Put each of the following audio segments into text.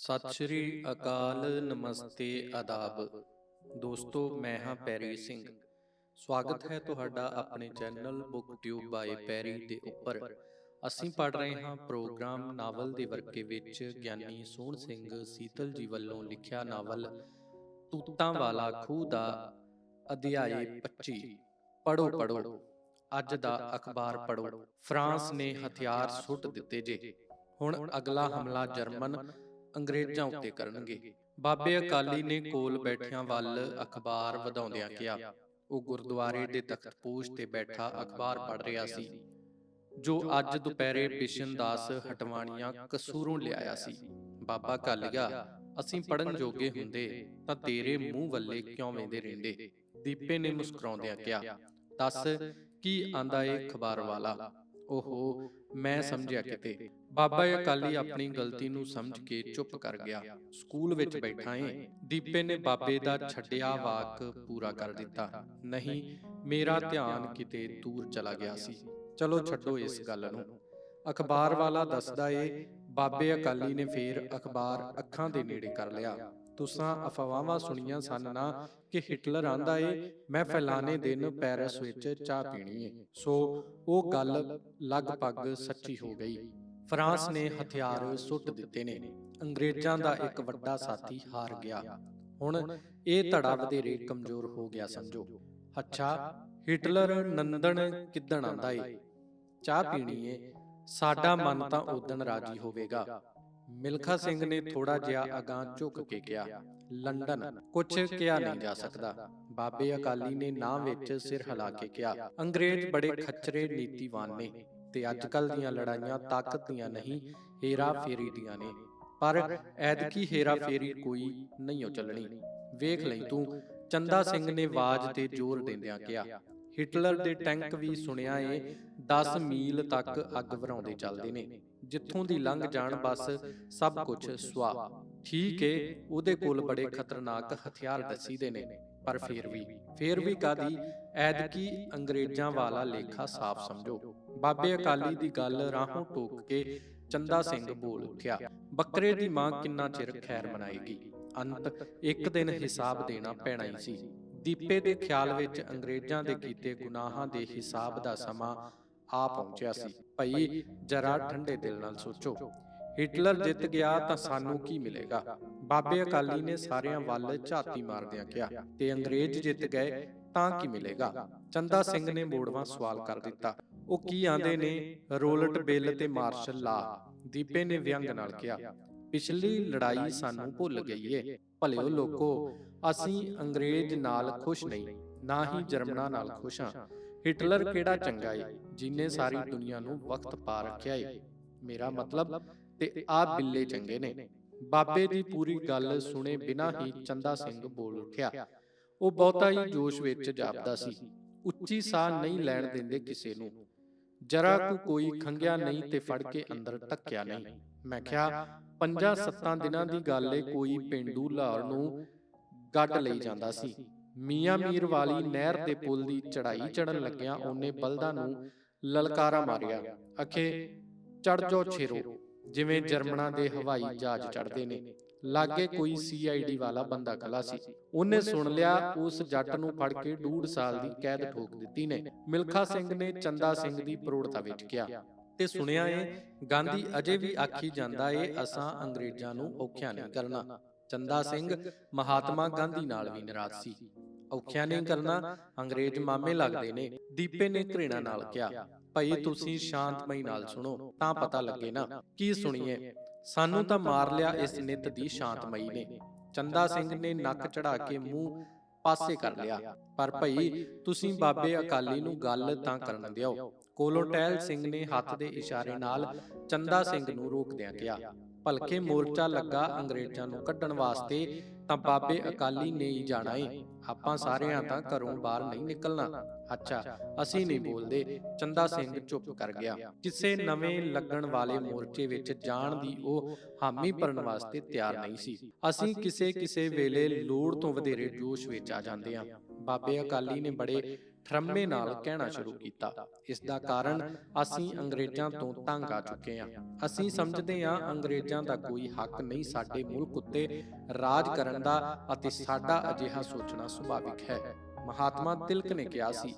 ਸਤਿ ਸ਼੍ਰੀ ਅਕਾਲ ਨਮਸਤੇ ਆਦਾਬ। ਦੋਸਤੋ ਮੈਂ ਹਾਂ ਪੈਰੀ ਸਿੰਘ। ਸਵਾਗਤ ਹੈ ਤੁਹਾਡਾ ਆਪਣੇ ਚੈਨਲ ਬੁੱਕ ਟਿਊਬ ਬਾਈ ਪੈਰੀ ਦੇ ਉੱਪਰ। ਅਸੀਂ ਪੜ ਰਹੇ ਹਾਂ ਪ੍ਰੋਗਰਾਮ ਨਾਵਲ ਦੇ ਵਰਕੇ ਵਿੱਚ ਗਿਆਨੀ ਸੋਹਣ ਸਿੰਘ ਸੀਤਲ ਜੀ ਵੱਲੋਂ ਲਿਖਿਆ ਨਾਵਲ ਤੂਤਾਂ ਵਾਲਾ ਖੂਹ ਦਾ ਅਧਿਆਇ 25 ਪੜੋ ਪੜੋ ਅੱਜ ਦਾ ਅਖਬਾਰ ਪੜੋ ਫਰਾਂਸ ਨੇ ਹਥਿਆਰ ਸੁੱਟ ਦਿੱਤੇ ਜੇ। ਹੁਣ ਅਗਲਾ ਹਮਲਾ ਜਰਮਨ ਅੰਗਰੇਜ਼ਾਂ ਉੱਤੇ ਕਰਨਗੇ। ਬਾਬੇ ਅਕਾਲੀ ਨੇ ਕੋਲ ਬੈਠਿਆਂ ਵੱਲ ਅਖਬਾਰ ਵਧਾਉਂਦਿਆਂ ਕਿਹਾ। ਉਹ ਗੁਰਦੁਆਰੇ ਦੇ ਤਖਤਪੋਸ਼ ਤੇ ਬੈਠਾ ਅਖਬਾਰ ਪੜ੍ਹ ਰਿਹਾ ਸੀ। ਜੋ ਅੱਜ ਦੁਪਹਿਰੇ ਬਿਸ਼ਨ ਦਾਸ ਹਟਵਾਣੀਆਂ ਕਸੂਰੋਂ ਲਿਆਇਆ ਸੀ। ਬਾਬਾ ਕਾਲੀਆ ਅਸੀਂ ਪੜਨ ਜੋਗੇ ਹੁੰਦੇ ਤਾਂ ਤੇਰੇ ਮੂੰਹ ਵੱਲੇ ਕਿਉਂ ਵੇਂਦੇ ਰਹਿੰਦੇ? ਦੀਪੇ ਨੇ ਮੁਸਕਰਾਉਂਦਿਆਂ ਕਿਹਾ ਦੱਸ ਕੀ ਆਂਦਾ ਏ ਖਬਰ ਵਾਲਾ ਓਹੋ ਮੈਂ ਸਮਝਿਆ ਕਿਤੇ। ਬਾਬਾ ਅਕਾਲੀ ਆਪਣੀ ਗਲਤੀ ਨੂੰ ਸਮਝ ਕੇ ਚੁੱਪ ਕਰ ਗਿਆ। ਸਕੂਲ ਵਿੱਚ ਬੈਠਾ ਏ। ਦੀਪੇ ਨੇ ਬਾਬੇ ਦਾ ਛੱਡਿਆ ਵਾਕ ਪੂਰਾ ਕਰ ਦਿੱਤਾ। ਨਹੀਂ ਮੇਰਾ ਧਿਆਨ ਕਿਤੇ ਦੂਰ ਚਲਾ ਗਿਆ ਸੀ। ਚਲੋ ਛੱਡੋ ਇਸ ਗੱਲ ਨੂੰ। ਅਖਬਾਰ ਵਾਲਾ ਦੱਸਦਾ ਏ ਬਾਬੇ ਅਕਾਲੀ ਨੇ ਫੇਰ ਅਖਬਾਰ ਅੱਖਾਂ ਦੇ ਨੇੜੇ ਕਰ ਲਿਆ। ਤੁਸਾਂ ਅਫਵਾਹਾਂ ਸੁਣੀਆਂ ਸਨ ਨਾ ਕਿ ਹਿਟਲਰ ਆਂਦਾ ਏ ਮੈਂ ਫੈਲਾਣੇ ਦਿਨ ਪੈਰਿਸ ਵਿੱਚ ਚਾਹ ਪੀਣੀ ਏ। ਸੋ ਉਹ ਗੱਲ ਲਗਭਗ ਸੱਚੀ ਹੋ ਗਈ ਫਰਾਂਸ ਨੇ ਹਥਿਆਰ ਸੁੱਟ ਦਿੱਤੇ ਨੇ। ਅੰਗਰੇਜ਼ਾਂ ਦਾ ਇੱਕ ਵੱਡਾ ਸਾਥੀ ਹਾਰ ਗਿਆ। ਹੁਣ ਇਹ ਧੜਾ ਵਧੇਰੇ ਕਮਜ਼ੋਰ ਹੋ ਗਿਆ ਸਮਝੋ। ਅੱਛਾ ਹਿਟਲਰ ਨੰਦਨ ਕਿੱਦਣ ਆਂਦਾ ਏ? ਚਾਹ ਪੀਣੀ ਏ। ਸਾਡਾ ਮਨ ਤਾਂ ਉਦਣ ਰਾਜੀ ਹੋਵੇਗਾ। ਮਿਲਖਾ ਸਿੰਘ ਨੇ ਥੋੜਾ ਜਿਹਾ ਅਗਾਂ ਝੁਕ ਕੇ ਕਿਹਾ ਲੰਡਨ ਕੁਝ ਕਿਹਾ ਨਹੀਂ ਜਾ ਸਕਦਾ। ਬਾਬੇ ਅਕਾਲੀ ਨੇ ਨਾਂ ਵਿੱਚ ਸਿਰ ਹਿਲਾ ਕੇ ਕਿਹਾ ਅੰਗਰੇਜ਼ ਬੜੇ ਖੱਚਰੇ ਨੀਤੀਵਾਨ ਨੇ। ਤੇ ਅੱਜ ਕੱਲ ਦੀਆਂ ਲੜਾਈਆਂ ਤਾਕਤ ਦੀਆਂ ਨਹੀਂ ਹੇਰਾ ਫੇਰੀ ਦੀਆਂ ਨੇ ਪਰ ਐਦਕੀ ਹੇਰਾ ਫੇਰੀ ਕੋਈ ਨਹੀਂ ਉਹ ਚੱਲਣੀ ਵੇਖ ਲਈ ਤੂੰ ਚੰਦਾ ਸਿੰਘ ਨੇ ਆਵਾਜ਼ ਤੇ ਜ਼ੋਰ ਦਿੰਦਿਆਂ ਕਿਹਾ ਹਿਟਲਰ ਦੇ ਟੈਂਕ ਵੀ ਸੁਣਿਆ ਏ 10 ਮੀਲ ਤੱਕ ਅੱਗ ਵਰਾਉਂਦੇ ਚੱਲਦੇ ਨੇ। ਜਿੱਥੋਂ ਦੀ ਲੰਘ ਜਾਣ ਬਸ ਸਭ ਕੁਝ ਸਵਾ ਠੀਕ ਏ ਉਹਦੇ ਕੋਲ ਬੜੇ ਖਤਰਨਾਕ ਹਥਿਆਰ ਦਸੀਦੇ ਨੇ ਪਰ ਫੇਰ ਵੀ ਫੇਰ ਵੀ ਕਾਦੀ ਐਦਕੀ ਅੰਗਰੇਜ਼ਾਂ ਵਾਲਾ ਲੇਖਾ ਸਾਫ਼ ਸਮਝੋ ਬਾਬੇ ਅਕਾਲੀ ਦੀ ਗੱਲ ਰਾਹੋਂ ਟੋਕ ਕੇ ਚੰਦਾ ਸਿੰਘ ਬੋਲ ਉੱਠਿਆ। ਬੱਕਰੇ ਦੀ ਮਾਂ ਕਿੰਨਾ ਚਿਰ ਖੈਰ ਮਨਾਏਗੀ? ਅੰਤ ਇੱਕ ਦਿਨ ਹਿਸਾਬ ਦੇਣਾ ਪੈਣਾ ਹੀ ਸੀ। ਦੀਪੇ ਦੇ ਖਿਆਲ ਵਿੱਚ ਅੰਗਰੇਜ਼ਾਂ ਦੇ ਕੀਤੇ ਗੁਨਾਹਾਂ ਦੇ ਹਿਸਾਬ ਦਾ ਸਮਾਂ ਆ ਪਹੁੰਚਿਆ ਸੀ। ਭਈ ਜਰਾ ਠੰਡੇ ਦਿਲ ਨਾਲ ਸੋਚੋ। ਹਿਟਲਰ ਜਿੱਤ ਗਿਆ ਤਾਂ ਸਾਨੂੰ ਕੀ ਮਿਲੇਗਾ? ਬਾਬੇ ਅਕਾਲੀ ਨੇ ਸਾਰਿਆਂ ਵੱਲ ਝਾਤੀ ਮਾਰਦਿਆਂ ਕਿਹਾ ਤੇ ਅੰਗਰੇਜ਼ ਜਿੱਤ ਗਏ ਤਾਂ ਕੀ ਮਿਲੇਗਾ ਚੰਦਾ ਸਿੰਘ ਨੇ ਮੋੜਵਾ ਸਵਾਲ ਕਰ ਦਿੱਤਾ ਉਹ ਕੀ ਆਂਦੇ ਨੇ? ਰੋਲਟ ਬਿੱਲ ਤੇ ਮਾਰਸ਼ਲ ਲਾ। ਦੀਪੇ ਨੇ ਵਿਅੰਗ ਨਾਲ ਕਿਹਾ ਪਿਛਲੀ ਲੜਾਈ ਸਾਨੂੰ ਭੁੱਲ ਗਈ ਏ। ਭਲਿਓ ਲੋਕੋ ਅਸੀਂ ਅੰਗਰੇਜ਼ ਨਾਲ ਖੁਸ਼ ਨਹੀਂ ਨਾ ਹੀ ਜਰਮਨਾਂ ਨਾਲ ਖੁਸ਼ ਹਾਂ। ਹਿਟਲਰ ਕਿਹੜਾ ਚੰਗਾ ਏ? ਜਿਨੇ ਸਾਰੀ ਦੁਨੀਆ ਨੂੰ ਵਕਤ ਪਾ ਰੱਖਿਆ ਏ। ਮੇਰਾ ਮਤਲਬ ਤੇ ਆ ਬਿੱਲੇ ਚੰਗੇ ਨੇ। ਬਾਬੇ ਦੀ ਪੂਰੀ ਗੱਲ ਸੁਣੇ ਬਿਨਾ ਹੀ ਚੰਦਾ ਸਿੰਘ ਬੋਲ ਉੱਠਿਆ। ਉਹ ਬਹੁਤਾ ਹੀ ਜੋਸ਼ ਵਿੱਚ ਜਾਪਦਾ ਸੀ ਉੱਚੀ ਸਾਹ ਨਹੀਂ ਲੈਣ ਦਿੰਦੇ ਕਿਸੇ ਨੂੰ ਜਰਾ ਕੁ ਕੋਈ ਖੰਗਿਆ ਨਹੀਂ ਤੇ ਫੜ ਕੇ ਅੰਦਰ ਧੱਕਿਆ ਨਹੀਂ। ਮੈਂ ਕਿਹਾ ਪੰਜਾਂ ਸੱਤਾਂ ਦਿਨਾਂ ਦੀ ਗੱਲ ਏ ਕੋਈ ਪਿੰਡੂ ਲਾਹੌਰ ਨੂੰ ਗੱਡ ਲਈ ਜਾਂਦਾ ਸੀ। ਮੀਆਂ ਮੀਰ ਵਾਲੀ ਨਹਿਰ ਦੇ ਪੁਲ ਦੀ ਚੜ੍ਹਾਈ ਚੜਨ ਲੱਗਿਆਂ ਉਹਨੇ ਬਲਦਾਂ ਨੂੰ ਲਲਕਾਰਾ ਮਾਰਿਆ। ਅਖੇ ਚੜ ਜੋ ਛੇਰੋ ਜਿਵੇਂ ਜਰਮਨਾਂ ਦੇ ਹਵਾਈ ਜਹਾਜ਼ ਚੜਦੇ ਨੇ। ਲਾਗੇ ਕੋਈ ਸੀਆਈਡੀ ਵਾਲਾ ਬੰਦਾ ਖਲਾ ਸੀ। ਉਹਨੇ ਸੁਣ ਲਿਆ ਉਸ ਜੱਟ ਨੂੰ ਫੜ ਕੇ ਡੂਢ ਸਾਲ ਦੀ ਕੈਦ ਠੋਕ ਦਿੱਤੀ ਨੇ। ਮਿਲਖਾ ਸਿੰਘ ਨੇ ਚੰਦਾ ਸਿੰਘ ਦੀ ਪ੍ਰੋੜਤਾ ਵਿੱਚ ਕਿਹਾ ਤੇ ਸੁਣਿਆ ਏ ਗਾਂਧੀ ਅਜੇ ਵੀ ਆਖੀ ਜਾਂਦਾ ਏ ਅਸਾਂ ਅੰਗਰੇਜ਼ਾਂ ਨੂੰ ਔਖਿਆ ਨਹੀਂ ਕਰਨਾ। ਚੰਦਾ ਸਿੰਘ ਮਹਾਤਮਾ ਗਾਂਧੀ ਨਾਲ ਵੀ ਨਾਰਾਜ਼ ਸੀ। ਔਖਿਆ ਨਹੀਂ ਕਰਨਾ ਅੰਗਰੇਜ਼ ਮਾਮੇ ਲੱਗਦੇ ਨੇ। ਦੀਪੇ ਨੇ ਘৃਣਾ ਨਾਲ ਕਿਹਾ ਭਈ ਤੁਸੀਂ ਸ਼ਾਂਤਮਈ ਨਾਲ ਸੁਣੋ ਤਾਂ ਪਤਾ ਲੱਗੇ ਨਾ ਕੀ ਸੁਣੀਏ ਸਾਨੂੰ ਤਾਂ ਮਾਰ ਲਿਆ ਇਸ ਨਿਤ ਦੀ ਸ਼ਾਂਤਮਈ ਨੇ। ਚੰਦਾ ਸਿੰਘ ਨੇ ਨੱਕ ਚੜਾ ਕੇ ਮੂੰਹ ਪਾਸੇ ਕਰ ਲਿਆ। ਪਰ ਭਈ ਤੁਸੀਂ ਬਾਬੇ ਅਕਾਲੀ ਨੂੰ ਗੱਲ ਤਾਂ ਕਰਨ ਦਿਓ। ਕੋਲੋਟੈਲ ਸਿੰਘ ਨੇ ਹੱਥ ਦੇ ਇਸ਼ਾਰੇ ਨਾਲ ਚੰਦਾ ਸਿੰਘ ਨੂੰ ਰੋਕਦਿਆਂ ਕਿਹਾ। ਭਲਕੇ ਮੋਰਚਾ ਲੱਗਾ ਅੰਗਰੇਜ਼ਾਂ ਨੂੰ ਕੱਢਣ ਵਾਸਤੇ। ਤਾਂ ਬਾਬੇ ਅਕਾਲੀ ਨੇ ਹੀ ਜਾਣਾ ਏ। ਆਪਾਂ ਸਾਰਿਆਂ ਤਾਂ ਘਰੋਂ ਬਾਹਰ ਨਹੀਂ ਨਿਕਲਣਾ। ਅੱਛਾ ਅਸੀਂ ਨਹੀਂ ਬੋਲਦੇ। ਚੰਦਾ ਸਿੰਘ ਚੁੱਪ ਕਰ ਗਿਆ। ਕਿਸੇ ਨਵੇਂ ਲੱਗਣ ਵਾਲੇ ਮੋਰਚੇ ਵਿੱਚ ਜਾਣ ਦੀ ਉਹ ਹਾਮੀ ਭਰਨ ਵਾਸਤੇ ਤਿਆਰ ਨਹੀਂ ਸੀ। ਅਸੀਂ ਕਿਸੇ ਕਿਸੇ ਵੇਲੇ ਲੋੜ ਤੋਂ ਵਧੇਰੇ ਜੋਸ਼ ਵਿੱਚ ਆ ਜਾਂਦੇ ਹਾਂ। ਬਾਬੇ ਅਕਾਲੀ ਨੇ ਬੜੇ ਠਰਮੇ ਨਾਲ ਕਹਿਣਾ ਸ਼ੁਰੂ ਕੀਤਾ। ਇਸ ਦਾ ਕਾਰਨ ਅਸੀਂ ਅੰਗਰੇਜ਼ਾਂ ਤੋਂ ਤੰਗ ਆ ਚੁੱਕੇ ਹਾਂ। ਅਸੀਂ ਸਮਝਦੇ ਹਾਂ ਅੰਗਰੇਜ਼ਾਂ ਦਾ ਕੋਈ ਹੱਕ ਨਹੀਂ ਸਾਡੇ ਮੁਲਕ ਉੱਤੇ ਰਾਜ ਕਰਨ ਦਾ ਅਤੇ ਸਾਡਾ ਅਜਿਹਾ ਸੋਚਣਾ ਸੁਭਾਵਿਕ ਹੈ ਮਹਾਤਮਾ ਤਿਲਕ ਨੇ ਕਿਹਾ ਸੀ,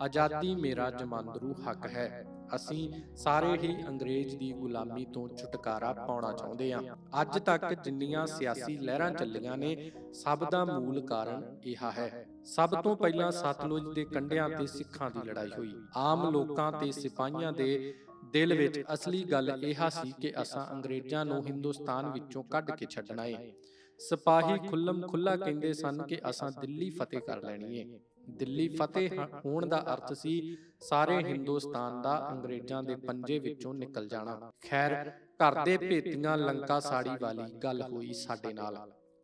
ਆਜ਼ਾਦੀ ਮੇਰਾ ਜਮਾਂਦਰੂ ਹੱਕ ਹੈ। ਅਸੀਂ ਸਾਰੇ ਹੀ ਅੰਗਰੇਜ਼ ਦੀ ਗੁਲਾਮੀ ਤੋਂ ਛੁਟਕਾਰਾ ਪਾਉਣਾ ਚਾਹੁੰਦੇ ਹਾਂ। ਅੱਜ ਤੱਕ ਜਿੰਨੀਆਂ ਸਿਆਸੀ ਲਹਿਰਾਂ ਚੱਲੀਆਂ ਨੇ, ਸਭ ਦਾ ਮੂਲ ਕਾਰਨ ਇਹ ਹੈ। ਸਭ ਤੋਂ ਪਹਿਲਾਂ ਸਤਲੁਜ ਦੇ ਕੰਢਿਆਂ ਤੇ ਸਿੱਖਾਂ ਦੀ ਲੜਾਈ ਹੋਈ। ਆਮ ਲੋਕਾਂ ਤੇ ਸਿਪਾਹੀਆਂ ਦੇ ਦਿਲ ਵਿੱਚ ਅਸਲੀ ਗੱਲ ਇਹ ਸੀ ਕਿ ਅਸਾਂ ਅੰਗਰੇਜ਼ਾਂ ਨੂੰ ਹਿੰਦੁਸਤਾਨ ਵਿੱਚੋਂ ਕੱਢ ਕੇ ਛੱਡਣਾ ਏ। ਸਿਪਾਹੀ ਖੁੱਲਮ ਖੁੱਲਾ ਕਹਿੰਦੇ ਸਨ ਕਿ ਅਸਾਂ ਦਿੱਲੀ ਫਤਿਹ ਕਰ ਲੈਣੀ ਏ ਦਿੱਲੀ ਫਤਿਹ ਹੋਣ ਦਾ ਅਰਥ ਸੀ ਸਾਰੇ ਹਿੰਦੁਸਤਾਨ ਦਾ ਅੰਗਰੇਜ਼ਾਂ ਦੇ ਪੰਜੇ ਵਿੱਚੋਂ ਨਿਕਲ ਜਾਣਾ। ਖੈਰ ਘਰ ਦੇ ਭੇਤੀਆਂ ਲੰਕਾ ਸਾੜੀ ਵਾਲੀ ਗੱਲ ਹੋਈ ਸਾਡੇ ਨਾਲ।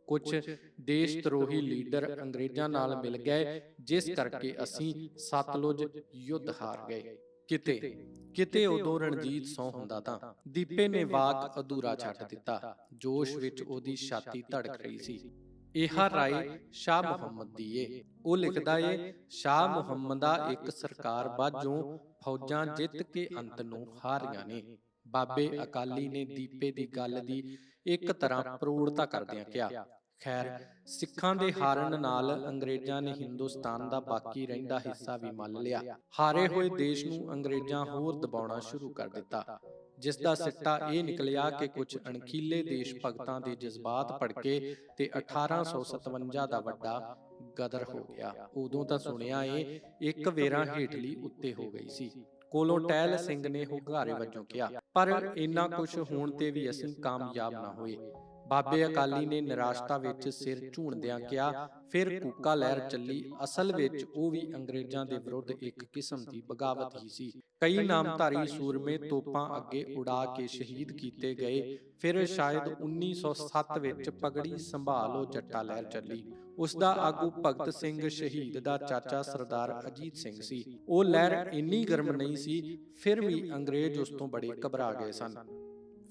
ਕੁਝ ਦੇਸ਼ ਧਰੋਹੀ ਲੀਡਰ ਅੰਗਰੇਜ਼ਾਂ ਨਾਲ ਮਿਲ ਗਏ ਜਿਸ ਕਰਕੇ ਅਸੀਂ ਸਤਲੁਜ ਯੁੱਧ ਹਾਰ ਗਏ। ਕਿਤੇ ਕਿਤੇ ਉਦੋਂ ਰਣਜੀਤ ਸੌ ਹੁੰਦਾ ਤਾਂ ਦੀਪੇ ਨੇ ਵਾਕ ਅਧੂਰਾ ਛੱਡ ਦਿੱਤਾ। ਜੋਸ਼ ਵਿੱਚ ਉਹਦੀ ਛਾਤੀ ਧੜਕ ਰਹੀ ਸੀ। ਇਹ ਰਾਏ ਸ਼ਾਹ ਮੁਹੰਮਦ ਦੀ ਏ। ਉਹ ਲਿਖਦਾ ਏ ਸ਼ਾਹ ਮੁਹੰਮਦਾ ਇੱਕ ਸਰਕਾਰ ਬਾਝੋਂ ਫੌਜਾਂ ਜਿੱਤ ਕੇ ਅੰਤ ਨੂੰ ਹਾਰੀਆਂ ਨੇ। ਬਾਬੇ ਅਕਾਲੀ ਨੇ ਦੀਪੇ ਦੀ ਗੱਲ ਦੀ ਇੱਕ ਤਰ੍ਹਾਂ ਪ੍ਰੋੜਤਾ ਕਰਦਿਆਂ ਕਿਹਾ। ਖੈਰ ਸਿੱਖਾਂ ਦੇ ਹਾਰਨ ਨਾਲ ਅੰਗਰੇਜ਼ਾਂ ਨੇ ਹਿੰਦੁਸਤਾਨ ਦਾ ਬਾਕੀ ਰਹਿੰਦਾ ਹਿੱਸਾ ਵੀ ਮੰਨ ਲਿਆ। ਹਾਰੇ ਹੋਏ ਦੇਸ਼ ਨੂੰ ਅੰਗਰੇਜ਼ਾਂ ਹੋਰ ਦਬਾਉਣਾ ਸ਼ੁਰੂ ਕਰ ਦਿੱਤਾ। ਜਿਸ ਦਾ ਸਿੱਟਾ ਇਹ ਨਿਕਲਿਆ ਕਿ ਕੁਝ ਅਣਖੀਲੇ ਦੇਸ਼ ਭਗਤਾਂ ਦੇ ਜਜ਼ਬਾਤ ਭੜਕੇ ਤੇ 1857 ਦਾ ਵੱਡਾ ਗਦਰ ਹੋ ਗਿਆ। ਉਦੋਂ ਤਾਂ ਸੁਣਿਆ ਏ ਇੱਕ ਵੇਰਾ ਹੇਠਲੀ ਉੱਤੇ ਹੋ ਗਈ ਸੀ। ਕੋਲੋਂ ਟਹਿਲ ਸਿੰਘ ਨੇ ਹੁਗਾਰੇ ਵਜੋਂ ਕਿਹਾ। ਪਰ ਇੰਨਾ ਕੁਝ ਹੋਣ ਤੇ ਵੀ ਅਸੀਂ ਕਾਮਯਾਬ ਨਾ ਹੋਏ ਬਾਬੇ ਅਕਾਲੀ ਨੇ ਨਿਰਾਸ਼ਤਾ ਵਿੱਚ ਸਿਰ ਝੂਣਦਿਆਂ ਕਿਹਾ ਫਿਰ ਕੂਕਾ ਲਹਿਰ ਚੱਲੀ ਅਸਲ ਵਿੱਚ ਉਹ ਵੀ ਅੰਗਰੇਜ਼ਾਂ ਦੇ ਵਿਰੁੱਧ ਇੱਕ ਕਿਸਮ ਦੀ ਬਗਾਵਤ ਹੀ ਸੀ। ਕਈ ਨਾਮਧਾਰੀ ਸੂਰਮੇ ਤੋਪਾਂ ਅੱਗੇ ਉਡਾ ਕੇ ਸ਼ਹੀਦ ਕੀਤੇ ਗਏ। ਫਿਰ ਸ਼ਾਇਦ 1907 ਵਿੱਚ ਪਗੜੀ ਸੰਭਾਲੋ ਜੱਟਾ ਲਹਿਰ ਚੱਲੀ। ਉਸ ਦਾ ਆਗੂ ਭਗਤ ਸਿੰਘ ਸ਼ਹੀਦ ਦਾ ਚਾਚਾ ਸਰਦਾਰ ਅਜੀਤ ਸਿੰਘ ਸੀ। ਉਹ ਲਹਿਰ ਇੰਨੀ ਗਰਮ ਨਹੀਂ ਸੀ ਫਿਰ ਵੀ ਅੰਗਰੇਜ਼ ਉਸ ਤੋਂ ਬੜੇ ਘਬਰਾ ਗਏ ਸਨ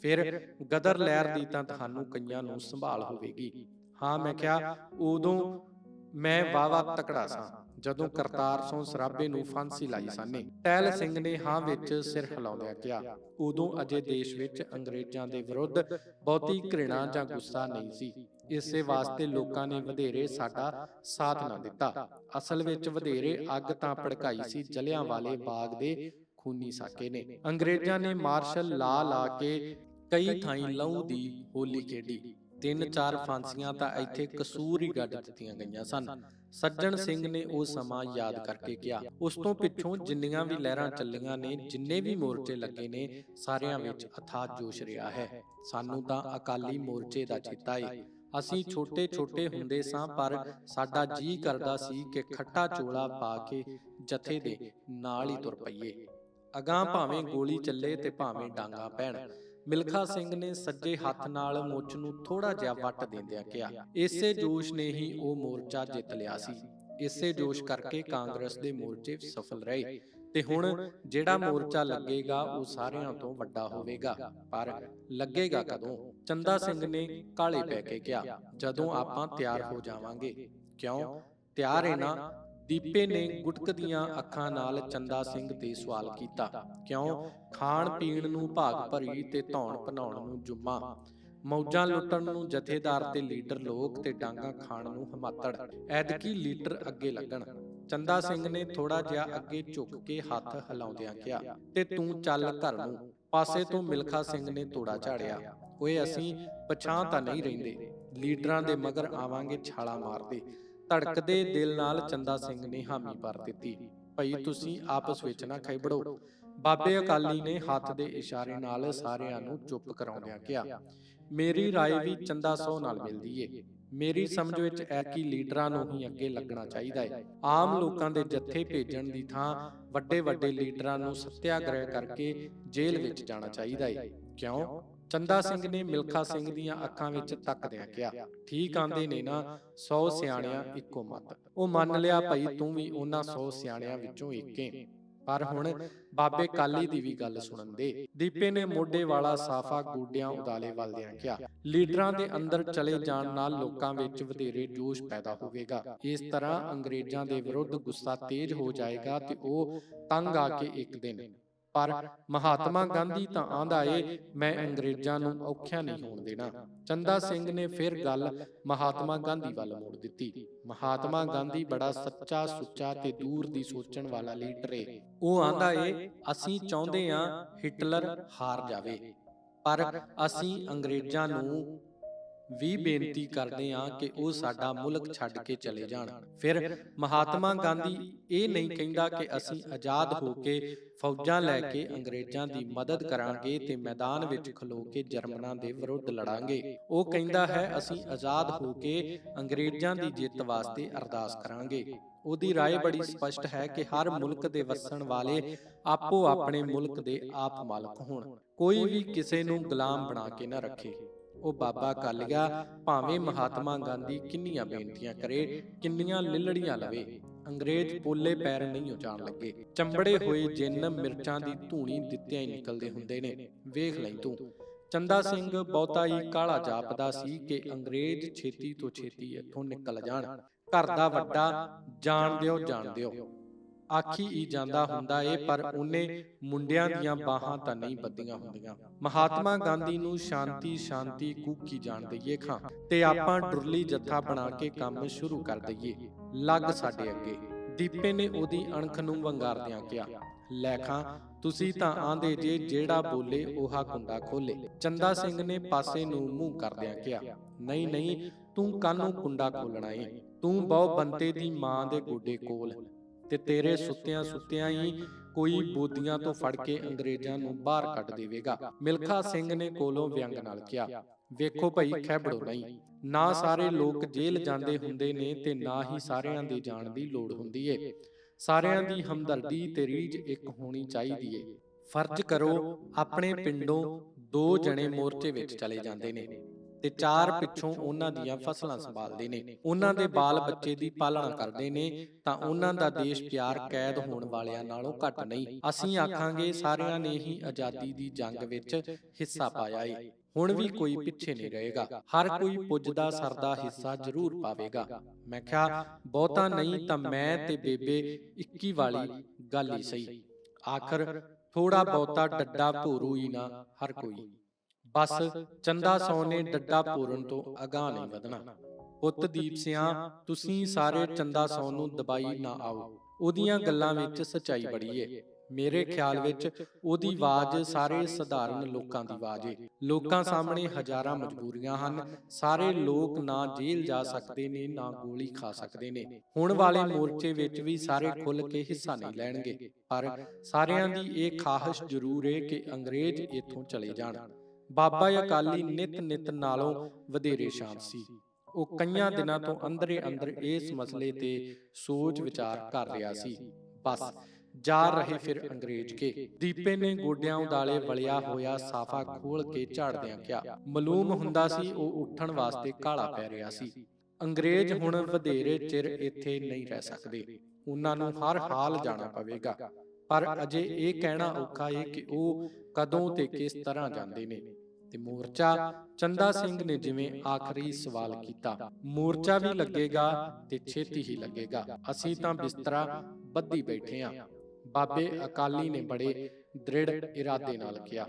ਫਿਰ ਗਦਰ ਲਹਿਰ ਦੀ ਤਾਂ ਤੁਹਾਨੂੰ ਕਈਆਂ ਨੂੰ ਸੰਭਾਲ ਹੋਵੇਗੀ। ਹਾਂ ਮੈਂ ਕਿਹਾ ਉਦੋਂ ਮੈਂ ਵਾਵਾ ਤਕੜਾ ਸਾਂ ਜਦੋਂ ਕਰਤਾਰ ਸਿੰਘ ਸਰਾਬੇ ਨੂੰ ਫਾਂਸੀ ਲਾਈ ਸਾਨੇ। ਟਹਿਲ ਸਿੰਘ ਨੇ ਹਾਂ ਵਿੱਚ ਸਿਰ ਹਿਲਾਉਂਦਿਆਂ ਕਿਹਾ ਉਦੋਂ ਅਜੇ ਦੇਸ਼ ਵਿੱਚ ਅੰਗਰੇਜ਼ਾਂ ਦੇ ਵਿਰੁੱਧ ਬਹੁਤੀ ਘ੍ਰਿਣਾ ਜਾਂ ਗੁੱਸਾ ਨਹੀਂ ਸੀ। ਇਸੇ ਵਾਸਤੇ ਲੋਕਾਂ ਨੇ ਵਧੇਰੇ ਸਾਡਾ ਸਾਥ ਨਾ ਦਿੱਤਾ। ਅਸਲ ਵਿੱਚ ਵਧੇਰੇ ਅੱਗ ਤਾਂ ਭੜਕਾਈ ਸੀ ਜਲਿਆਂ ਵਾਲੇ ਬਾਗ ਦੇ ਖੂਨੀ ਸਾਕੇ ਨੇ ਅੰਗਰੇਜ਼ਾਂ ਨੇ ਮਾਰਸ਼ਲ ਲਾ ਲਾ ਕੇ ਕਈ ਥਾਈਂ ਲਹੂ ਦੀ ਹੋਲੀ ਖੇਡੀ। ਤਿੰਨ ਚਾਰ ਫਾਂਸੀਆਂ ਤਾਂ ਇੱਥੇ ਕਸੂਰ ਹੀ ਗੱਡ ਦਿੱਤੀਆਂ ਗਈਆਂ ਸਨ। ਸੱਜਣ ਸਿੰਘ ਨੇ ਉਹ ਸਮਾਂ ਯਾਦ ਕਰਕੇ ਕਿਹਾ। ਉਸ ਤੋਂ ਪਿੱਛੋਂ ਜਿੰਨੀਆਂ ਵੀ ਲਹਿਰਾਂ ਚੱਲੀਆਂ ਨੇ ਜਿੰਨੇ ਵੀ ਮੋਰਚੇ ਲੱਗੇ ਨੇ ਸਾਰਿਆਂ ਵਿੱਚ ਅਥਾਹ ਜੋਸ਼ ਰਿਹਾ ਹੈ। ਸਾਨੂੰ ਤਾਂ ਅਕਾਲੀ ਮੋਰਚੇ ਦਾ ਚੇਤਾ ਏ। ਅਸੀਂ ਛੋਟੇ ਛੋਟੇ ਹੁੰਦੇ ਸਾਂ ਪਰ ਸਾਡਾ ਜੀ ਕਰਦਾ ਸੀ ਕਿ ਖੱਟਾ ਚੋਲਾ ਪਾ ਕੇ ਜਥੇ ਦੇ ਨਾਲ ਹੀ ਤੁਰ ਪਈਏ ਅਗਾਹ ਭਾਵੇਂ ਗੋਲੀ ਚੱਲੇ ਤੇ ਭਾਵੇਂ ਡਾਂਗਾ ਪੈਣ ਮਿਲਖਾ ਸਿੰਘ ਨੇ ਸੱਜੇ ਹੱਥ ਨਾਲ ਮੁੱਛ ਨੂੰ ਥੋੜਾ ਜਿਹਾ ਵੱਟ ਦਿੰਦਿਆਂ ਕਿਹਾ। ਇਸੇ ਜੋਸ਼ ਨੇ ਹੀ ਉਹ ਮੋਰਚਾ ਜਿੱਤ ਲਿਆ ਸੀ। ਇਸੇ ਜੋਸ਼ ਕਰਕੇ ਕਾਂਗਰਸ ਦੇ ਮੋਰਚੇ ਸਫਲ ਰਹੇ। ਤੇ ਹੁਣ ਜਿਹੜਾ ਮੋਰਚਾ ਲੱਗੇਗਾ ਉਹ ਸਾਰਿਆਂ ਤੋਂ ਵੱਡਾ ਹੋਵੇਗਾ। ਪਰ ਲੱਗੇਗਾ ਕਦੋਂ? ਚੰਦਾ ਸਿੰਘ ਨੇ ਕਾਲੇ ਪੈ ਕੇ ਕਿਹਾ ਜਦੋਂ ਆਪਾਂ ਤਿਆਰ ਹੋ ਜਾਵਾਂਗੇ। ਕਿਉਂ? ਤਿਆਰ ਹੈ ਨਾ। ਦੀਪੇ ਨੇ ਗੁਟਕ ਦੀਆਂ ਅੱਖਾਂ ਨਾਲ ਚੰਦਾ ਸਿੰਘ ਤੇ ਸਵਾਲ ਕੀਤਾ, ਕਿਉਂ? ਖਾਣ ਪੀਣ ਨੂੰ ਭਾਗ ਭਰੀ ਤੇ ਧੌਣ ਭਨਾਉਣ ਨੂੰ ਜੁਮਾ। ਮੌਜਾਂ ਲੁੱਟਣ ਨੂੰ ਜਥੇਦਾਰ ਤੇ ਲੀਡਰ ਲੋਕ ਤੇ ਡਾਂਗਾ ਖਾਣ ਨੂੰ ਹਮਾਤੜ। ਐਦਕੀ ਲੀਡਰ ਅੱਗੇ ਲੱਗਣ। ਚੰਦਾ ਸਿੰਘ ਨੇ ਥੋੜਾ ਜਿਹਾ ਅੱਗੇ ਝੁੱਕ ਕੇ ਹੱਥ ਹਿਲਾਉਂਦਿਆਂ ਕਿਹਾ, ਤੇ ਤੂੰ ਚੱਲ ਘਰ ਨੂੰ। ਪਾਸੇ ਤੋਂ ਮਿਲਖਾ ਸਿੰਘ ਨੇ ਤੋੜਾ ਝਾੜਿਆ। ਓਏ ਅਸੀਂ ਪਛਾਂ ਤਾਂ ਨਹੀਂ ਰਹਿੰਦੇ। ਲੀਡਰਾਂ ਦੇ ਮਗਰ ਆਵਾਂਗੇ ਛਾਲਾ ਮਾਰਦੇ। ਧੜਕਦੇ ਦਿਲ ਨਾਲ ਚੰਦਾ ਸਿੰਘ ਨੇ ਹਾਮੀ ਭਰ ਦਿੱਤੀ ਭਈ ਤੁਸੀਂ ਆਪਸ ਵਿੱਚ ਨਾ ਖੈਬੜੋ ਬਾਬੇ ਅਕਾਲੀ ਨੇ ਹੱਥ ਦੇ ਇਸ਼ਾਰੇ ਨਾਲ ਸਾਰਿਆਂ ਨੂੰ ਚੁੱਪ ਕਰਾਉਂਦਿਆਂ ਕਿਹਾ ਮੇਰੀ رائے ਵੀ ਚੰਦਾ ਸੋ ਨਾਲ ਮਿਲਦੀ ਏ ਮੇਰੀ ਸਮਝ ਵਿੱਚ ਐ ਕਿ ਲੀਡਰਾਂ ਨੂੰ ਹੀ ਅੱਗੇ ਲੱਗਣਾ ਚਾਹੀਦਾ ਏ ਆਮ ਲੋਕਾਂ ਦੇ ਜੱਥੇ ਭੇਜਣ ਦੀ ਥਾਂ ਵੱਡੇ ਵੱਡੇ ਲੀਡਰਾਂ ਨੂੰ ਸੱਤਿਆਗ੍ਰਹਿ ਕਰਕੇ ਜੇਲ੍ਹ ਵਿੱਚ ਜਾਣਾ ਚਾਹੀਦਾ ਏ ਕਿਉਂ? ਚੰਦਾ ਸਿੰਘ ਨੇ ਮਿਲਖਾ ਸਿੰਘ ਦੀਆਂ ਅੱਖਾਂ ਵਿੱਚ ਤੱਕਦਿਆਂ ਕਿਹਾ ਠੀਕ ਆਂਦੇ ਨੇ ਨਾ 100 ਸਿਆਣਿਆਂ ਇੱਕੋ ਮਤ। ਉਹ ਮੰਨ ਲਿਆ ਭਾਈ ਤੂੰ ਵੀ ਉਹਨਾਂ 100 ਸਿਆਣਿਆਂ ਵਿੱਚੋਂ ਇੱਕ। ਪਰ ਹੁਣ ਬਾਬੇ ਕਾਲੀ ਦੀ ਵੀ ਗੱਲ ਸੁਣਨ ਦੇ। ਦੀਪੇ ਨੇ ਮੋਢੇ ਵਾਲਾ ਸਾਫਾ ਗੋਡਿਆਂ ਉਦਾਲੇ ਵੱਲਦਿਆਂ ਕਿਹਾ ਲੀਡਰਾਂ ਦੇ ਅੰਦਰ ਚਲੇ ਜਾਣ ਨਾਲ ਲੋਕਾਂ ਵਿੱਚ ਵਧੇਰੇ ਜੋਸ਼ ਪੈਦਾ ਹੋਵੇਗਾ। ਇਸ ਤਰ੍ਹਾਂ ਅੰਗਰੇਜ਼ਾਂ ਦੇ ਵਿਰੁੱਧ ਗੁੱਸਾ ਤੇਜ਼ ਹੋ ਜਾਏਗਾ ਤੇ ਉਹ ਤੰਗ ਆ ਕੇ ਇੱਕ ਦਿਨ ਪਰ ਮਹਾਤਮਾ ਗਾਂਧੀ ਤਾਂ ਆਂਦਾ ਏ, ਮੈਂ ਅੰਗਰੇਜ਼ਾਂ ਨੂੰ ਔਖਿਆ ਨਹੀਂ ਹੋਣ ਦੇਣਾ। ਚੰਦਾ ਸਿੰਘ ਨੇ ਫਿਰ ਗੱਲ ਮਹਾਤਮਾ ਗਾਂਧੀ ਵੱਲ ਮੋੜ ਦਿੱਤੀ। ਮਹਾਤਮਾ ਗਾਂਧੀ ਬੜਾ ਸੱਚਾ, ਸੁੱਚਾ ਤੇ ਦੂਰ ਦੀ ਸੋਚਣ ਵਾਲਾ ਲੀਡਰ ਏ। ਉਹ ਆਂਦਾ ਏ, ਅਸੀਂ ਚਾਹੁੰਦੇ ਆਂ ਹਿਟਲਰ ਹਾਰ ਜਾਵੇ, ਪਰ ਅਸੀਂ ਅੰਗਰੇਜ਼ਾਂ ਨੂੰ ਵੀ ਬੇਨਤੀ ਕਰਦੇ ਹਾਂ ਕਿ ਉਹ ਸਾਡਾ ਮੁਲਕ ਛੱਡ ਕੇ ਚਲੇ ਜਾਣ ਫਿਰ ਮਹਾਤਮਾ ਗਾਂਧੀ ਇਹ ਨਹੀਂ ਕਹਿੰਦਾ ਕਿ ਅਸੀਂ ਆਜ਼ਾਦ ਹੋ ਕੇ ਫੌਜਾਂ ਲੈ ਕੇ ਅੰਗਰੇਜ਼ਾਂ ਦੀ ਮਦਦ ਕਰਾਂਗੇ ਤੇ ਮੈਦਾਨ ਵਿੱਚ ਖਲੋ ਕੇ ਜਰਮਨਾਂ ਦੇ ਵਿਰੁੱਧ ਲੜਾਂਗੇ ਉਹ ਕਹਿੰਦਾ ਹੈ ਅਸੀਂ ਆਜ਼ਾਦ ਹੋ ਕੇ ਅੰਗਰੇਜ਼ਾਂ ਦੀ ਜਿੱਤ ਵਾਸਤੇ ਅਰਦਾਸ ਕਰਾਂਗੇ ਉਹਦੀ رائے ਬੜੀ ਸਪਸ਼ਟ ਹੈ ਕਿ ਹਰ ਮੁਲਕ ਦੇ ਵਸਣ ਵਾਲੇ ਆਪੋ ਆਪਣੇ ਮੁਲਕ ਦੇ ਆਪ ਮਾਲਕ ਹੋਣ ਕੋਈ ਵੀ ਕਿਸੇ ਨੂੰ ਗੁਲਾਮ ਬਣਾ ਕੇ ਨਾ ਰੱਖੇ ਉਹ ਬਾਬਾ ਕਾਲੀਆ ਭਾਵੇਂ ਮਹਾਤਮਾ ਗਾਂਧੀ ਕਿੰਨੀਆਂ ਬੇਨਤੀਆਂ ਕਰੇ, ਕਿੰਨੀਆਂ ਲਿਲੜੀਆਂ ਲਵੇ। ਅੰਗਰੇਜ਼ ਪੋਲੇ ਪੈਰ ਨਹੀਂ ਉਚਾਣ ਲੱਗੇ। ਚੰਬੜੇ ਹੋਏ ਜਿੰਨ ਮਿਰਚਾਂ ਦੀ ਧੂਣੀ ਦਿੱਤਿਆਂ ਹੀ ਨਿਕਲਦੇ ਹੁੰਦੇ ਨੇ। ਵੇਖ ਲੈ ਤੂੰ। ਚੰਦਾ ਸਿੰਘ ਬਹੁਤਾ ਹੀ ਕਾਲਾ ਜਾਪਦਾ ਸੀ ਕਿ ਅੰਗਰੇਜ਼ ਛੇਤੀ ਤੋਂ ਛੇਤੀ ਇੱਥੋਂ ਨਿਕਲ ਜਾਣ। ਘਰ ਦਾ ਵੱਡਾ, ਜਾਣ ਦਿਓ ਜਾਣ ਦਿਓ। ਆਖੀ ਹੀ ਜਾਂਦਾ ਹੁੰਦਾ ਏ, ਪਰ ਉਹਨੇ ਮੁੰਡਿਆਂ ਦੀਆਂ ਬਾਹਾਂ ਤਾਂ ਨਹੀਂ ਬੱਧੀਆਂ ਹੁੰਦੀਆਂ। ਮਹਾਤਮਾ ਗਾਂਧੀ ਨੂੰ ਸ਼ਾਂਤੀ ਸ਼ਾਂਤੀ ਕੂਕੀ ਜਾਣ ਦਈਏ ਖਾਂ, ਤੇ ਆਪਾਂ ਡੁਰਲੀ ਜੱਥਾ ਬਣਾ ਕੇ ਕੰਮ ਸ਼ੁਰੂ ਕਰ ਦਈਏ। ਲੱਗ ਸਾਡੇ ਅੱਗੇ। ਦੀਪੇ ਨੇ ਉਹਦੀ ਅਣਖ ਨੂੰ ਵੰਗਾਰਦਿਆਂ ਕਿਹਾ, ਲੈ ਖਾਂ, ਤੁਸੀਂ ਤਾਂ ਆਂਦੇ ਜੇ ਜਿਹੜਾ ਬੋਲੇ ਉਹ ਕੁੰਡਾ ਖੋਲੇ। ਚੰਦਾ ਸਿੰਘ ਨੇ ਪਾਸੇ ਨੂੰ ਮੂੰਹ ਕਰਦਿਆਂ ਕਿਹਾ, ਨਹੀਂ ਨਹੀਂ, ਤੂੰ ਕਾਨੂੰ ਕੁੰਡਾ ਖੋਲਣਾ ਏ? ਤੂੰ ਬਹੁ ਬੰਤੇ ਦੀ ਮਾਂ ਦੇ ਗੋਡੇ ਕੋਲ। ਤੇ ਤੇਰੇ ਸੁੱਤਿਆਂ ਸੁੱਤਿਆਂ ਹੀ ਕੋਈ ਬੋਦੀਆਂ ਤੋਂ ਫੜ ਕੇ ਅੰਗਰੇਜ਼ਾਂ ਨੂੰ ਬਾਹਰ ਕੱਢ ਦੇਵੇਗਾ। ਮਿਲਖਾ ਸਿੰਘ ਨੇ ਕੋਲੋਂ ਵਿਅੰਗ ਨਾਲ ਕਿਹਾ, ਵੇਖੋ ਭਈ, ਖੈਬੜੋ ਨਹੀਂ। ਨਾ ਸਾਰੇ ਲੋਕ ਜੇਲ੍ਹ ਜਾਂਦੇ ਹੁੰਦੇ ਨੇ ਤੇ ਨਾ ਹੀ ਸਾਰਿਆਂ ਦੇ ਜਾਣ ਦੀ ਲੋੜ ਹੁੰਦੀ ਏ। ਸਾਰਿਆਂ ਦੀ ਹਮਦਰਦੀ ਤੇ ਰੀਝ ਇੱਕ ਹੋਣੀ ਚਾਹੀਦੀ ਏ। ਫਰਜ਼ ਕਰੋ, ਆਪਣੇ ਪਿੰਡੋਂ ਦੋ ਜਣੇ ਮੋਰਚੇ ਵਿੱਚ ਚਲੇ ਜਾਂਦੇ ਨੇ। ਤੇ ਚਾਰ ਪਿੱਛੋਂ ਉਹਨਾਂ ਦੀਆਂ ਫਸਲਾਂ ਸੰਭਾਲਦੇ ਨੇ। ਉਹਨਾਂ ਦੇ ਬਾਲ ਬੱਚੇ ਦੀ ਪਾਲਣਾ ਕਰਦੇ ਨੇ ਤਾਂ ਉਹਨਾਂ ਦਾ ਦੇਸ਼ ਪਿਆਰ ਕੈਦ ਹੋਣ ਵਾਲਿਆਂ ਨਾਲੋਂ ਘੱਟ ਨਹੀਂ। ਅਸੀਂ ਆਖਾਂਗੇ ਸਾਰਿਆਂ ਨੇ ਹੀ ਆਜ਼ਾਦੀ ਦੀ ਜੰਗ ਵਿੱਚ ਹਿੱਸਾ ਪਾਇਆ ਏ। ਹੁਣ ਵੀ ਕੋਈ ਪਿੱਛੇ ਨਹੀਂ ਰਹੇਗਾ। ਹਰ ਕੋਈ ਪੁੱਜਦਾ ਸਰਦਾ ਹਿੱਸਾ ਜ਼ਰੂਰ ਪਾਵੇਗਾ। ਮੈਂ ਕਿਹਾ ਬਹੁਤਾ ਨਹੀਂ ਤਾਂ ਮੈਂ ਤੇ ਬੇਬੇ 21 ਵਾਲੀ ਗੱਲ ਹੀ ਸਹੀ ਆਖਰ ਥੋੜਾ ਬਹੁਤਾ ਡੱਡਾ ਭੋਰੂ ਹੀ ਨਾ ਹਰ ਕੋਈ ਬਸ ਚੰਦਾ ਸੌ ਨੇ ਡੱਡਾ ਪੂਰਨ ਤੋਂ ਅਗਾਹ ਨਹੀਂ ਵਧਣਾ। ਪੁੱਤ ਦੀਪ ਸਿਆਂ ਤੁਸੀਂ ਸਾਰੇ ਚੰਦਾ ਸੌ ਨੂੰ ਦਬਾਈ ਨਾ ਆਓ। ਉਹਦੀਆਂ ਗੱਲਾਂ ਵਿੱਚ ਸਚਾਈ ਬੜੀ ਏ। ਮੇਰੇ ਖਿਆਲ ਵਿੱਚ ਉਹਦੀ ਆਵਾਜ਼ ਸਾਰੇ ਸਧਾਰਨ ਲੋਕਾਂ ਦੀ ਆਵਾਜ਼ ਏ। ਲੋਕਾਂ ਸਾਹਮਣੇ ਹਜ਼ਾਰਾਂ ਮਜਬੂਰੀਆਂ ਹਨ। ਸਾਰੇ ਲੋਕ ਨਾ ਜੇਲ੍ਹ ਜਾ ਸਕਦੇ ਨੇ ਨਾ ਗੋਲੀ ਖਾ ਸਕਦੇ ਨੇ। ਹੁਣ ਵਾਲੇ ਮੋਰਚੇ ਵਿੱਚ ਵੀ ਸਾਰੇ ਖੁੱਲ ਕੇ ਹਿੱਸਾ ਨਹੀਂ ਲੈਣਗੇ ਪਰ ਸਾਰਿਆਂ ਦੀ ਇਹ ਖਾਹਿਸ਼ ਜ਼ਰੂਰ ਏ ਕਿ ਅੰਗਰੇਜ਼ ਇੱਥੋਂ ਚਲੇ ਜਾਣ ਬਾਬਾ ਅਕਾਲੀ ਨਿਤ ਨਿਤ ਨਾਲੋਂ ਵਧੇਰੇ ਸ਼ਾਂਤ ਸੀ। ਉਹ ਕਈਆਂ ਦਿਨਾਂ ਤੋਂ ਅੰਦਰੇ ਅੰਦਰ ਇਸ ਮਸਲੇ ਤੇ ਸੋਚ ਵਿਚਾਰ ਕਰ ਰਿਹਾ ਸੀ। ਬਸ ਜਾ ਰਹੇ ਫਿਰ ਅੰਗਰੇਜ਼ ਕੇ। ਦੀਪੇ ਨੇ ਗੋਡਿਆਂ ਉਦਾਲੇ ਵਲਿਆ ਹੋਇਆ ਸਾਫਾ ਖੋਲ ਕੇ ਝਾੜਦਿਆਂ ਕਿਹਾ ਮਲੂਮ ਹੁੰਦਾ ਸੀ ਉਹ ਉੱਠਣ ਵਾਸਤੇ ਕਾਲਾ ਪੈ ਰਿਹਾ ਸੀ। ਅੰਗਰੇਜ਼ ਹੁਣ ਵਧੇਰੇ ਚਿਰ ਇੱਥੇ ਨਹੀਂ ਰਹਿ ਸਕਦੇ। ਉਹਨਾਂ ਨੂੰ ਹਰ ਹਾਲ ਜਾਣਾ ਪਵੇਗਾ। ਪਰ ਅਜੇ ਇਹ ਕਹਿਣਾ ਔਖਾ ਏ ਕਿ ਉਹ ਕਦੋਂ ਤੇ ਕਿਸ ਤਰ੍ਹਾਂ ਜਾਂਦੇ ਨੇ ਤੇ ਮੋਰਚਾ ਚੰਦਾ ਸਿੰਘ ਨੇ ਜਿਵੇਂ ਆਖਰੀ ਸਵਾਲ ਕੀਤਾ। ਮੋਰਚਾ ਵੀ ਲੱਗੇਗਾ ਤੇ ਛੇਤੀ ਹੀ ਲੱਗੇਗਾ। ਅਸੀਂ ਤਾਂ ਬਿਸਤਰਾ ਬੱਧੀ ਬੈਠੇ ਆਂ ਬਾਬੇ ਅਕਾਲੀ ਨੇ ਬੜੇ ਦ੍ਰਿੜ ਇਰਾਦੇ ਨਾਲ ਕਿਹਾ।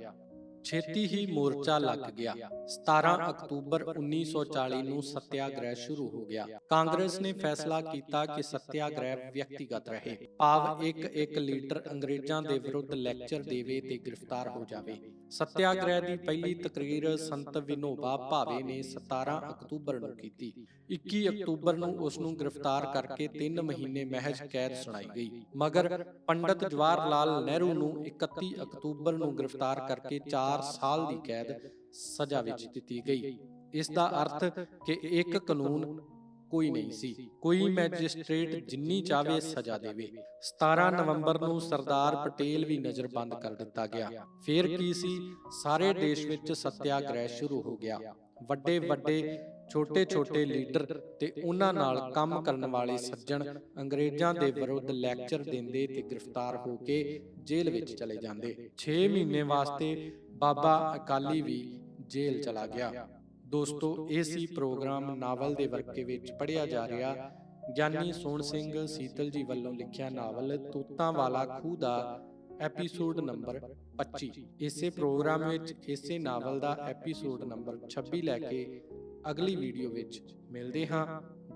ਛੇਤੀ ਹੀ ਮੋਰਚਾ ਲੱਗ ਗਿਆ। 17 ਅਕਤੂਬਰ 1940 ਨੂੰ ਸੱਤਿਆਗ੍ਰਹਿ ਸ਼ੁਰੂ ਹੋ ਗਿਆ। ਕਾਂਗਰਸ ਨੇ ਫੈਸਲਾ ਕੀਤਾ ਕਿ ਸੱਤਿਆਗ੍ਰਹਿ ਵਿਅਕਤੀਗਤ ਰਹੇ। ਭਾਵ ਇੱਕ ਇੱਕ ਲੀਡਰ ਅੰਗਰੇਜ਼ਾਂ ਦੇ ਵਿਰੁੱਧ ਲੈਕਚਰ ਦੇਵੇ ਤੇ ਗ੍ਰਿਫਤਾਰ ਹੋ ਜਾਵੇ। ਸੱਤਿਆਗ੍ਰਹਿ ਦੀ ਪਹਿਲੀ ਤਕਰੀਰ ਸੰਤ ਵਿਨੋਬਾ ਭਾਵੇ ਨੇ 17 ਅਕਤੂਬਰ ਨੂੰ ਕੀਤੀ। 21 ਅਕਤੂਬਰ ਨੂੰ ਉਸ ਨੂੰ ਗ੍ਰਿਫਤਾਰ ਕਰਕੇ 3 ਮਹੀਨੇ ਮਹਿਜ ਕੈਦ ਸੁਣਾਈ ਗਈ। ਮਗਰ ਪੰਡਤ ਜਵਾਹਰ ਲਾਲ ਨਹਿਰੂ ਨੂੰ 31 ਅਕਤੂਬਰ ਨੂੰ ਗ੍ਰਿਫਤਾਰ ਕਰਕੇ 4 ਸਾਲ ਦੀ ਕੈਦ ਸਜ਼ਾ ਵਿੱਚ ਦਿੱਤੀ ਗਈ। ਇਸ ਦਾ ਅਰਥ ਕਿ ਇੱਕ ਕਾਨੂੰਨ ਕੋਈ ਨਹੀਂ ਸੀ। ਕੋਈ ਮੈਜਿਸਟ੍ਰੇਟ ਜਿੰਨੀ ਚਾਵੇ ਸਜ਼ਾ ਦੇਵੇ। 17 ਨਵੰਬਰ ਨੂੰ ਸਰਦਾਰ ਪਟੇਲ ਵੀ ਨਜ਼ਰਬੰਦ ਕਰ ਦਿੱਤਾ ਗਿਆ। ਫੇਰ ਕੀ ਸੀ? ਸਾਰੇ ਦੇਸ਼ ਵਿੱਚ ਸੱਤਿਆਗ੍ਰਹਿ ਸ਼ੁਰੂ ਹੋ ਗਿਆ। ਵੱਡੇ ਵੱਡੇ ਛੋਟੇ ਛੋਟੇ ਲੀਡਰ ਤੇ ਉਹਨਾਂ ਨਾਲ ਕੰਮ ਕਰਨ ਵਾਲੇ ਸੱਜਣ ਅੰਗਰੇਜ਼ਾਂ ਦੇ ਵਿਰੁੱਧ ਲੈਕਚਰ ਦਿੰਦੇ ਤੇ ਗ੍ਰਿਫਤਾਰ ਹੋ ਕੇ ਜੇਲ੍ਹ ਵਿੱਚ ਚਲੇ ਜਾਂਦੇ। 6 ਮਹੀਨੇ ਵਾਸਤੇ ਬਾਬਾ ਅਕਾਲੀ ਵੀ ਜੇਲ੍ਹ ਚਲਾ ਗਿਆ। ਦੋਸਤੋ ਇਹ ਸੀ ਪ੍ਰੋਗਰਾਮ ਨਾਵਲ ਦੇ ਵਰਕੇ ਵਿੱਚ ਪੜਿਆ ਜਾ ਰਿਹਾ। ਗਿਆਨੀ ਸੋਹਣ ਸਿੰਘ ਸੀਤਲ ਜੀ ਵੱਲੋਂ ਲਿਖਿਆ ਨਾਵਲ ਤੂਤਾਂ ਵਾਲਾ ਖੂਹ ਦਾ ਐਪੀਸੋਡ ਨੰਬਰ 25 ਇਸੇ ਪ੍ਰੋਗਰਾਮ ਵਿੱਚ ਇਸੇ ਨਾਵਲ ਦਾ ਐਪੀਸੋਡ ਨੰਬਰ 26 ਲੈ ਕੇ ਅਗਲੀ ਵੀਡੀਓ ਵਿੱਚ ਮਿਲਦੇ ਹਾਂ।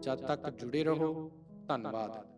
ਜਦ ਤੱਕ ਜੁੜੇ ਰਹੋ। ਧੰਨਵਾਦ।